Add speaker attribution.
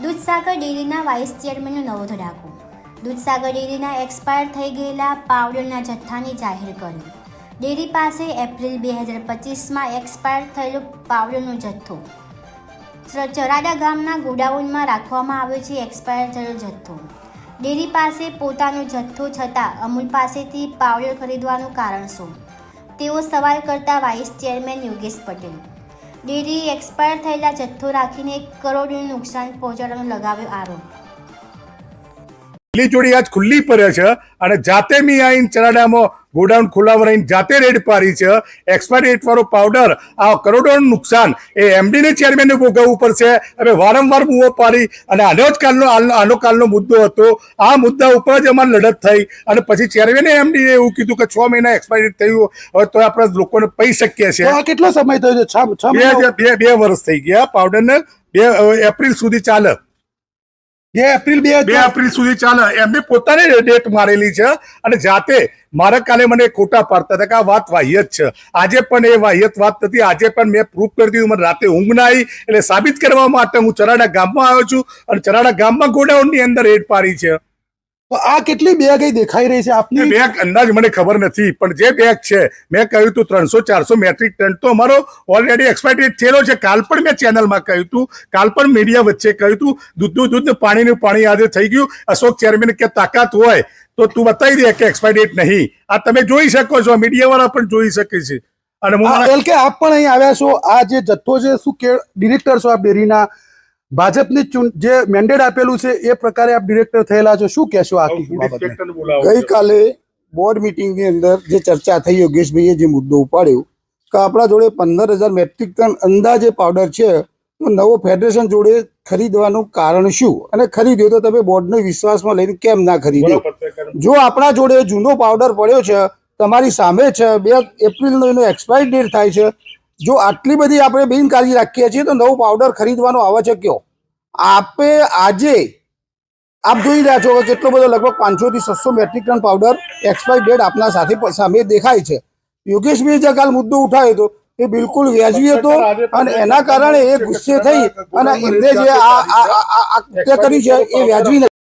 Speaker 1: દૂધસાગર ડેરીના વાઇસ ચેરમેનનો નવો ધડાકો. દૂધસાગર ડેરીના એક્સપાયર થઈ ગયેલા પાવડરના જથ્થાની જાહેર કરી. ડેરી પાસે એપ્રિલ બે હજાર પચીસમાં એક્સપાયર થયેલો પાવડરનો જથ્થો. ચરાડા ગામના ગોડાઉનમાં રાખવામાં આવ્યો છે એક્સપાયર થયેલો જથ્થો. ડેરી પાસે પોતાનો જથ્થો છતાં અમૂલ પાસેથી પાવડર ખરીદવાનું કારણ શું તેઓ સવાલ કરતા vice chairman Yogesh Patel dairy expire થયેલા જથ્થો રાખીને એક કરોડનું નુકસાન પહોંચાડવાનો લગાવ્યો આરોપ.
Speaker 2: પેલી જોડી આજ ખુલ્લી પડે છે અને જાતે મી આઈને ચરાડામાં ગોડાઉન ખુલ્લામાં રહીને જાતે રેડ પાડી છે. એક્સપાયરી ડેટ વાળો પાવડર આ કરોડોનું નુકસાન. એ એમડીને ચેરમેનને ભોગવવું પડશે. હવે વારંવાર બુઓ પાડી અને આનો જ કાલનો આનો કાલનો મુદ્દો હતો. આ મુદ્દા ઉપર જ અમારી લડત થઈ અને પછી ચેરમેને એમડીએ એવું કીધું કે છ મહિના એક્સપાયરી થયું હવે તો આપણે લોકોને પૈ શકીએ છીએ.
Speaker 3: કેટલો સમય થયો છે?
Speaker 2: બે બે વર્ષ થઈ ગયા. પાવડરને બે એપ્રિલ સુધી ચાલે.
Speaker 3: બે એપ્રિલ બે
Speaker 2: બે એપ્રિલ સુધી ચાલે. એમને પોતાને ડેટ મારેલી છે અને જાતે મારા કાલે મને ખોટા પાડતા હતા કે આ વાત વાહિયત છે. આજે પણ એ વાહિયત વાત નથી. આજે પણ મેં પ્રૂફ કરી દીધું. મને રાતે ઊંઘ ના આવી એટલે સાબિત કરવા માટે હું ચરાડા ગામમાં આવ્યો છું અને ચરાડા ગામમાં ગોડાઉનની અંદર રેડ પાડી છે.
Speaker 3: આ કેટલી બેગ દેખાઈ રહી છે આપની?
Speaker 2: બેગ અંદાજ મને ખબર નથી પણ જે બેગ છે મેં કહ્યું હતું ત્રણસો ચારસો મેટ્રિક ટન તો અમારો ઓલરેડી એક્સપાયરી થયેલો છે. કાલ પણ મેં ચેનલમાં કહ્યું હતું કાલ પણ મીડિયા વચ્ચે કહ્યું હતું દૂધનું દૂધ ને પાણીનું પાણી આજે થઈ ગયું. અશોક ચેરમેન કે તાકાત હોય તો તું બતાવી દે કે એક્સપાયરી ડેટ નહીં. આ તમે જોઈ શકો છો મીડિયા વાળા પણ જોઈ શકે છે. અને હું
Speaker 3: કે આપ પણ અહીં આવ્યા છો. આ જે જથ્થો છે શું કે ડિરેક્ટર છો આપ ડેરીના? ભાજપની જે મેન્ડેટ આપેલું છે એ પ્રકારે આપ ડિરેક્ટર થયેલા છો. શું કહેશો આ
Speaker 4: ગઈકાલે બોર્ડ મિટિંગની અંદર જે ચર્ચા થઈ યોગેશભાઈએ જે મુદ્દો ઉપાડ્યો કે આપણા જોડે પંદર હજાર મેટ્રિક ટન અંદાજે પાવડર છે તો નવો ફેડરેશન જોડે ખરીદવાનું કારણ શું? અને ખરીદ્યો તો તમે બોર્ડને વિશ્વાસમાં લઈને કેમ ના ખરીદ્યો? જો આપણા જોડે જૂનો પાવડર પડ્યો છે તમારી સામે છે બે એપ્રિલનો એનો એક્સપાયરી ડેટ થાય છે જો આટલી બધી આપણે બિનકાળજી રાખીએ છીએ તો નવો પાવડર ખરીદવાનો આવે છે કયો? આપે આજે આપ જોઈ રહ્યા છો કે કેટલો બધો લગભગ પાંચસો થી છસો metric ton powder expire date આપના સાથે સામે દેખાય છે. યોગેશભાઈ જે કાલ મુદ્દો ઉઠાવ્યો હતો એ બિલકુલ વ્યાજબી હતો અને એના કારણે એ ગુસ્સે થઈ અને એમને જે આ કર્યું છે એ વ્યાજબી